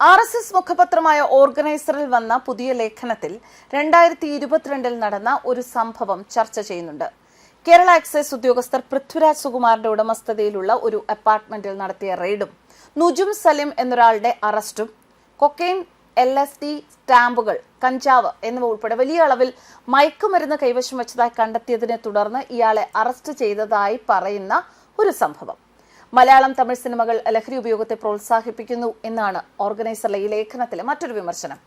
R S S മുഖപത്രമായ ഓർഗനൈസറിൽ വന്ന പുതിയ ലേഖനത്തിൽ രണ്ടായിരത്തി ഇരുപത്തിരണ്ടിൽ നടന്ന ഒരു സംഭവം ചർച്ച ചെയ്യുന്നുണ്ട്. കേരള എക്സൈസ് ഉദ്യോഗസ്ഥർ പൃഥ്വിരാജ് സുകുമാറിന്റെ ഉടമസ്ഥതയിലുള്ള ഒരു അപ്പാർട്ട്മെന്റിൽ നടത്തിയ റെയ്ഡും നുജും സലിം എന്നൊരാളുടെ അറസ്റ്റും കൊക്കെയിൻ എൽ എസ് ഡി സ്റ്റാമ്പുകൾ കഞ്ചാവ് എന്നിവ ഉൾപ്പെടെ വലിയ അളവിൽ മയക്കുമരുന്ന് കൈവശം വെച്ചതായി കണ്ടെത്തിയതിനെ തുടർന്ന് ഇയാളെ അറസ്റ്റ് ചെയ്തതായി പറയുന്ന ഒരു സംഭവം. മലയാളം തമിഴ് സിനിമകൾ ലഹരി ഉപയോഗത്തെ പ്രോത്സാഹിപ്പിക്കുന്നു എന്നാണ് ഓർഗനൈസറിലെ ഈ ലേഖനത്തിലെ മറ്റൊരു വിമർശനം.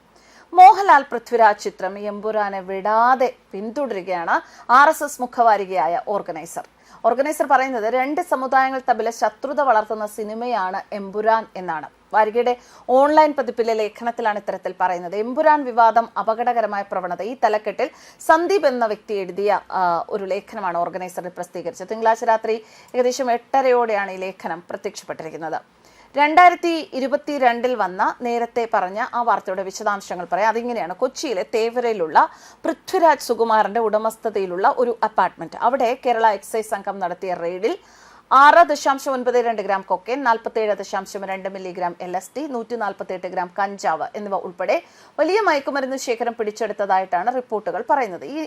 മോഹൻലാൽ പൃഥ്വിരാജ് ചിത്രം എമ്പുരാനെ വിടാതെ പിന്തുടരുകയാണ് ആർ എസ് എസ് മുഖവാരികയായ ഓർഗനൈസർ. ഓർഗനൈസർ പറയുന്നത് രണ്ട് സമുദായങ്ങൾ തമ്മിലെ ശത്രുത വളർത്തുന്ന സിനിമയാണ് എമ്പുരാൻ എന്നാണ്. വാരികയുടെ ഓൺലൈൻ പതിപ്പിലെ ലേഖനത്തിലാണ് ഇത്തരത്തിൽ പറയുന്നത്. എമ്പുരാൻ വിവാദം അപകടകരമായ പ്രവണത. ഈ തലക്കെട്ടിൽ സന്ദീപ് എന്ന വ്യക്തി എഴുതിയ ഒരു ലേഖനമാണ് ഓർഗനൈസറിൽ പ്രസിദ്ധീകരിച്ചത്. തിങ്കളാഴ്ച രാത്രി ഏകദേശം എട്ടരയോടെയാണ് ഈ ലേഖനം പ്രത്യക്ഷപ്പെട്ടിരിക്കുന്നത്. രണ്ടായിരത്തി ഇരുപത്തിരണ്ടിൽ വന്ന നേരത്തെ പറഞ്ഞ ആ വാർത്തയുടെ വിശദാംശങ്ങൾ പറയാം. അതിങ്ങനെയാണ്. കൊച്ചിയിലെ തേവരയിലുള്ള പൃഥ്വിരാജ് സുകുമാറിന്റെ ഉടമസ്ഥതയിലുള്ള ഒരു അപ്പാർട്ട്മെന്റ്. അവിടെ കേരള എക്സൈസ് സംഘം നടത്തിയ റെയ്ഡിൽ ആറ് ദശാംശം ഒൻപത് രണ്ട് ഗ്രാം കൊക്കേൻ നാൽപ്പത്തേഴ് ദശാംശം രണ്ട് മില്ലിഗ്രാം എൽ എസ് ടി നൂറ്റി നാൽപ്പത്തിയെട്ട് ഗ്രാം കഞ്ചാവ് എന്നിവ ഉൾപ്പെടെ വലിയ മയക്കുമരുന്ന് ശേഖരം പിടിച്ചെടുത്തതായിട്ടാണ് റിപ്പോർട്ടുകൾ പറയുന്നത്. ഈ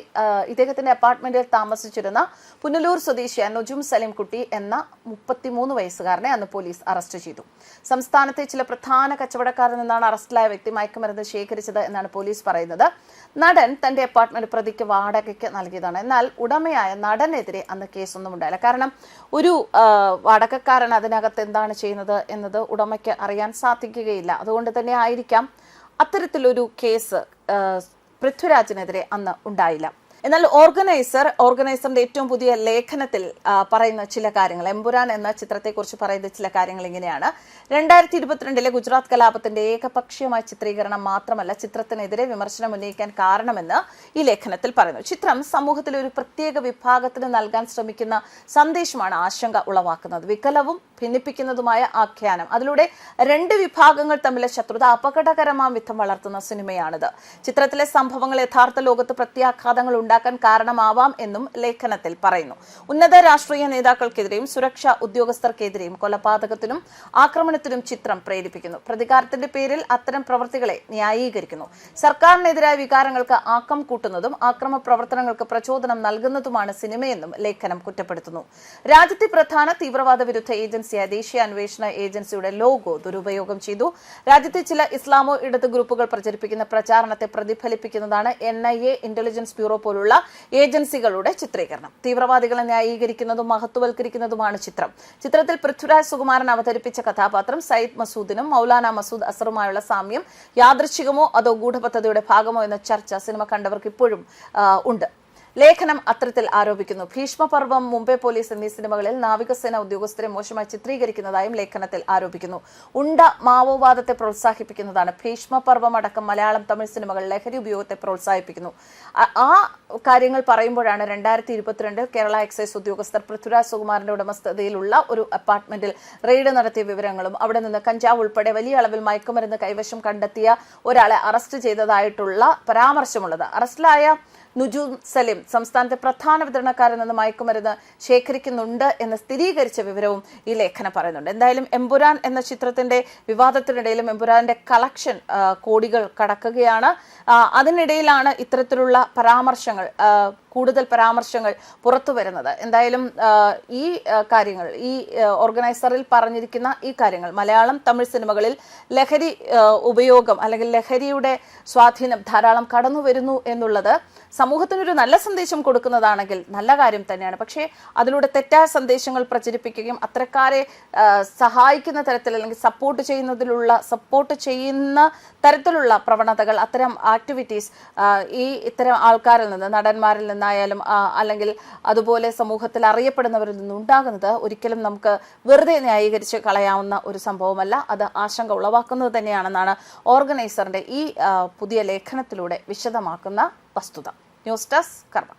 ഇദ്ദേഹത്തിന്റെ അപ്പാർട്ട്മെന്റിൽ താമസിച്ചിരുന്ന പുനലൂർ സ്വദേശിയായ നൊജും സലീംകുട്ടി എന്ന മുപ്പത്തിമൂന്ന് വയസ്സുകാരനെ അന്ന് പോലീസ് അറസ്റ്റ് ചെയ്തു. സംസ്ഥാനത്തെ ചില പ്രധാന കച്ചവടക്കാരിൽ നിന്നാണ് അറസ്റ്റിലായ വ്യക്തി മയക്കുമരുന്ന് ശേഖരിച്ചത് എന്നാണ് പോലീസ് പറയുന്നത്. നടൻ തന്റെ അപ്പാർട്ട്മെന്റ് പ്രതിക്ക് വാടകയ്ക്ക് നൽകിയതാണ്. എന്നാൽ ഉടമയായ നടനെതിരെ അന്ന് കേസൊന്നും ഉണ്ടായില്ല. കാരണം ഒരു ആ, വാടകക്കാരൻ അതിനകത്ത് എന്താണ് ചെയ്യുന്നത് എന്നത് ഉടമയ്ക്ക് അറിയാൻ സാധിക്കുകയില്ല. അതുകൊണ്ട് തന്നെ ആയിരിക്കാം അത്തരത്തിലൊരു കേസ് പൃഥ്വിരാജിനെതിരെ അന്ന് ഉണ്ടായില്ല. എന്നാൽ ഓർഗനൈസർ ഓർഗനൈസറിന്റെ ഏറ്റവും പുതിയ ലേഖനത്തിൽ പറയുന്ന ചില കാര്യങ്ങൾ എമ്പുരാൻ എന്ന ചിത്രത്തെക്കുറിച്ച് പറയുന്ന ചില കാര്യങ്ങൾ ഇങ്ങനെയാണ്. രണ്ടായിരത്തി ഇരുപത്തിരണ്ടിലെ ഗുജറാത്ത് കലാപത്തിന്റെ ഏകപക്ഷീയമായ ചിത്രീകരണം മാത്രമല്ല ചിത്രത്തിനെതിരെ വിമർശനം ഉന്നയിക്കാൻ കാരണമെന്ന് ഈ ലേഖനത്തിൽ പറയുന്നു. ചിത്രം സമൂഹത്തിലെ ഒരു പ്രത്യേക വിഭാഗത്തിന് നൽകാൻ ശ്രമിക്കുന്ന സന്ദേശമാണ് ആശങ്ക ഉളവാക്കുന്നത്. വികലവും ഭിന്നിപ്പിക്കുന്നതുമായ ആഖ്യാനം. അതിലൂടെ രണ്ട് വിഭാഗങ്ങൾ തമ്മിലെ ശത്രുത അപകടകരമാം വിധം വളർത്തുന്ന സിനിമയാണിത്. ചിത്രത്തിലെ സംഭവങ്ങൾ യഥാർത്ഥ ലോകത്ത് പ്രത്യാഘാതങ്ങൾ ഉണ്ടാക്കാൻ കാരണമാവാം എന്നും ലേഖനത്തിൽ പറയുന്നു. ഉന്നത രാഷ്ട്രീയ നേതാക്കൾക്കെതിരെയും സുരക്ഷാ ഉദ്യോഗസ്ഥർക്കെതിരെയും കൊലപാതകത്തിനും ആക്രമണത്തിനും ചിത്രം പ്രേരിപ്പിക്കുന്നു. പ്രതികാരത്തിന്റെ പേരിൽ അത്തരം പ്രവൃത്തികളെ ന്യായീകരിക്കുന്നു. സർക്കാരിനെതിരായ വികാരങ്ങൾക്ക് ആക്കം കൂട്ടുന്നതും ആക്രമ പ്രവർത്തനങ്ങൾക്ക് പ്രചോദനം നൽകുന്നതുമാണ് സിനിമയെന്നും ലേഖനം കുറ്റപ്പെടുത്തുന്നു. രാജ്യത്തെ പ്രധാന തീവ്രവാദ വിരുദ്ധ ഏജൻസിയായ ദേശീയ അന്വേഷണ ഏജൻസിയുടെ ലോഗോ ദുരുപയോഗം ചെയ്തു. രാജ്യത്തെ ചില ഇസ്ലാമോ ഇടത് ഗ്രൂപ്പുകൾ പ്രചരിപ്പിക്കുന്ന പ്രചാരണത്തെ പ്രതിഫലിപ്പിക്കുന്നതാണ് N I A Intelligence Bureau പോലുള്ള ഏജൻസികളുടെ ചിത്രീകരണം. തീവ്രവാദികളെ ന്യായീകരിക്കുന്നതും മഹത്വവൽക്കരിക്കുന്നതുമാണ് ചിത്രം. ചിത്രത്തിൽ പൃഥ്വിരാജ് സുകുമാരൻ അവതരിപ്പിച്ച കഥാപാത്രം സയ്യിദ് മസൂദിനും മൗലാന മസൂദ് അസറുമായുള്ള സാമ്യം യാദൃശ്ചികമോ അതോ ഗൂഢപദ്ധതിയുടെ ഭാഗമോ എന്ന ചർച്ച സിനിമ കണ്ടവർക്ക് ഇപ്പോഴും ഉണ്ട്. ലേഖനം അത്തരത്തിൽ ആരോപിക്കുന്നു. ഭീഷ്മപർവം മുംബൈ പോലീസ് എന്നീ സിനിമകളിൽ നാവികസേന ഉദ്യോഗസ്ഥരെ മോശമായി ചിത്രീകരിക്കുന്നതായും ലേഖനത്തിൽ ആരോപിക്കുന്നു. ഉണ്ട മാവോവാദത്തെ പ്രോത്സാഹിപ്പിക്കുന്നതാണ്. ഭീഷ്മപർവം അടക്കം മലയാളം തമിഴ് സിനിമകൾ ലഹരി ഉപയോഗത്തെ പ്രോത്സാഹിപ്പിക്കുന്നു. ആ- കാര്യങ്ങൾ പറയുമ്പോഴാണ് രണ്ടായിരത്തി ഇരുപത്തിരണ്ടിൽ കേരള എക്സൈസ് ഉദ്യോഗസ്ഥർ പൃഥ്വിരാജ് സുകുമാറിന്റെ ഉടമസ്ഥതയിലുള്ള ഒരു അപ്പാർട്ട്മെന്റിൽ റെയ്ഡ് നടത്തിയ വിവരങ്ങളും അവിടെ നിന്ന് കഞ്ചാവ് ഉൾപ്പെടെ വലിയ അളവിൽ മയക്കുമരുന്ന് കൈവശം കണ്ടെത്തിയ ഒരാളെ അറസ്റ്റ് ചെയ്തതായിട്ടുള്ള പരാമർശമുള്ളത്. അറസ്റ്റിലായ നുജൂം സലിം സംസ്ഥാനത്തെ പ്രധാന വിതരണക്കാരിൽ നിന്ന് മയക്കുമരുന്ന് ശേഖരിക്കുന്നുണ്ട് എന്ന് സ്ഥിരീകരിച്ച വിവരവും ഈ ലേഖനം പറയുന്നുണ്ട്. എന്തായാലും എമ്പുരാൻ എന്ന ചിത്രത്തിന്റെ വിവാദത്തിനിടയിലും എമ്പുരാന്റെ കളക്ഷൻ കോടികൾ കടക്കുകയാണ്. അതിനിടയിലാണ് ഇത്തരത്തിലുള്ള പരാമർശങ്ങൾ കൂടുതൽ പരാമർശങ്ങൾ പുറത്തു വരുന്നത്. എന്തായാലും ഈ കാര്യങ്ങൾ ഈ ഓർഗനൈസറിൽ പറഞ്ഞിരിക്കുന്ന ഈ കാര്യങ്ങൾ മലയാളം തമിഴ് സിനിമകളിൽ ലഹരി ഉപയോഗം അല്ലെങ്കിൽ ലഹരിയുടെ സ്വാധീനം ധാരാളം കടന്നു വരുന്നു എന്നുള്ളത് സമൂഹത്തിനൊരു നല്ല സന്ദേശം കൊടുക്കുന്നതാണെങ്കിൽ നല്ല കാര്യം തന്നെയാണ്. പക്ഷേ അതിലൂടെ തെറ്റായ സന്ദേശങ്ങൾ പ്രചരിപ്പിക്കുകയും അത്തരക്കാരെ സഹായിക്കുന്ന തരത്തിൽ അല്ലെങ്കിൽ സപ്പോർട്ട് ചെയ്യുന്നതിലുള്ള സപ്പോർട്ട് ചെയ്യുന്ന തരത്തിലുള്ള പ്രവണതകൾ അത്തരം ആക്ടിവിറ്റീസ് ഈ ഇത്തരം ആൾക്കാരിൽ നിന്ന് നടന്മാരിൽ നിന്നായാലും അല്ലെങ്കിൽ അതുപോലെ സമൂഹത്തിൽ അറിയപ്പെടുന്നവരിൽ നിന്നുണ്ടാകുന്നത് ഒരിക്കലും നമുക്ക് വെറുതെ ന്യായീകരിച്ച് കളയാവുന്ന ഒരു സംഭവമല്ല. അത് ആശങ്ക ഉളവാക്കുന്നത് തന്നെയാണെന്നാണ് ഓർഗനൈസറിന്റെ ഈ പുതിയ ലേഖനത്തിലൂടെ വിശദമാക്കുന്ന വസ്തുത. ന്യൂസ് ഡെസ്ക് കർമ്മ